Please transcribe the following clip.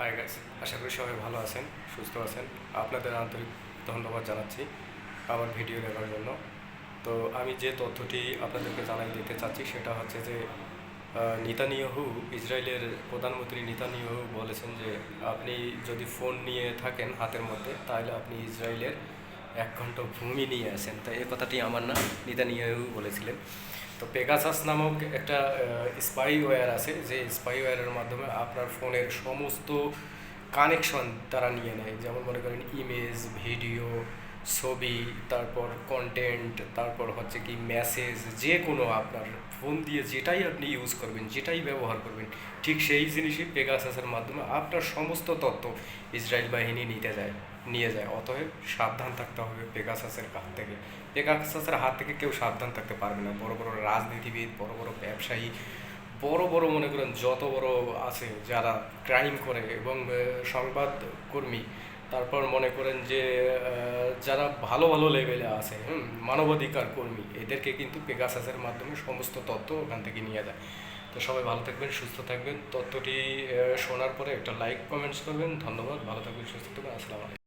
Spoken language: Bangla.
হাই গাইস আশা করি সবাই ভালো আছেন, সুস্থ আছেন। আপনাদের আন্তরিক ধন্যবাদ জানাচ্ছি আমার ভিডিও দেখার জন্য। তো আমি যে তথ্যটি আপনাদেরকে জানাই দিতে চাচ্ছি সেটা হচ্ছে যে নিতানিয়াহু, ইসরায়েলের প্রধানমন্ত্রী নিতানিয়াহু বলেছেন যে, আপনি যদি ফোন নিয়ে থাকেন হাতের মধ্যে, তাহলে আপনি ইসরায়েলের এক ঘণ্টা ভূমি নিয়ে আসেন। তাই এই কথাটি আমার না, নিতানিয়াহু বলেছিলেন। তো পেগাসাস নামক একটা স্পাইওয়্যার আছে, যে স্পাইওয়্যারের মাধ্যমে আপনার ফোনের সমস্ত কানেকশন তারা নিয়ে নেয়। যেমন মনে করেন ইমেজ ছবি, তারপর কন্টেন্ট তারপর হচ্ছে কি মেসেজ যে কোনো আপনার ফোন দিয়ে যেটাই আপনি ইউজ করবেন, যেটাই ব্যবহার করবেন, ঠিক সেই জিনিসই পেগাসাসের মাধ্যমে আপনার সমস্ত তথ্য ইসরায়েল বাহিনী নিতে যায়, নিয়ে যায়। অতএব সাবধান থাকতে হবে পেগাসাসের হাত থেকে। পেগাসাসের হাত থেকে কেউ সাবধান থাকতে পারবে না। বড় বড় রাজনীতিবিদ, বড় বড় ব্যবসায়ী, বড় বড় মনে করেন যত বড় আছে যারা ক্রাইম করে এবং সংবাদকর্মী তারপর মনে করেন যে যারা ভালো ভালো লেভেলে আছে, হুম, মানবাধিকার কর্মী, এদেরকে কিন্তু পেগাসাসের মাধ্যমে সমস্ত তথ্য ওখান থেকে নিয়ে যায়। তো সবাই ভালো থাকবেন, সুস্থ থাকবেন। তথ্যটি শোনার পরে একটা লাইক কমেন্টস করবেন। ধন্যবাদ, ভালো থাকবেন, সুস্থ থাকবেন। আসসালামু আলাইকুম।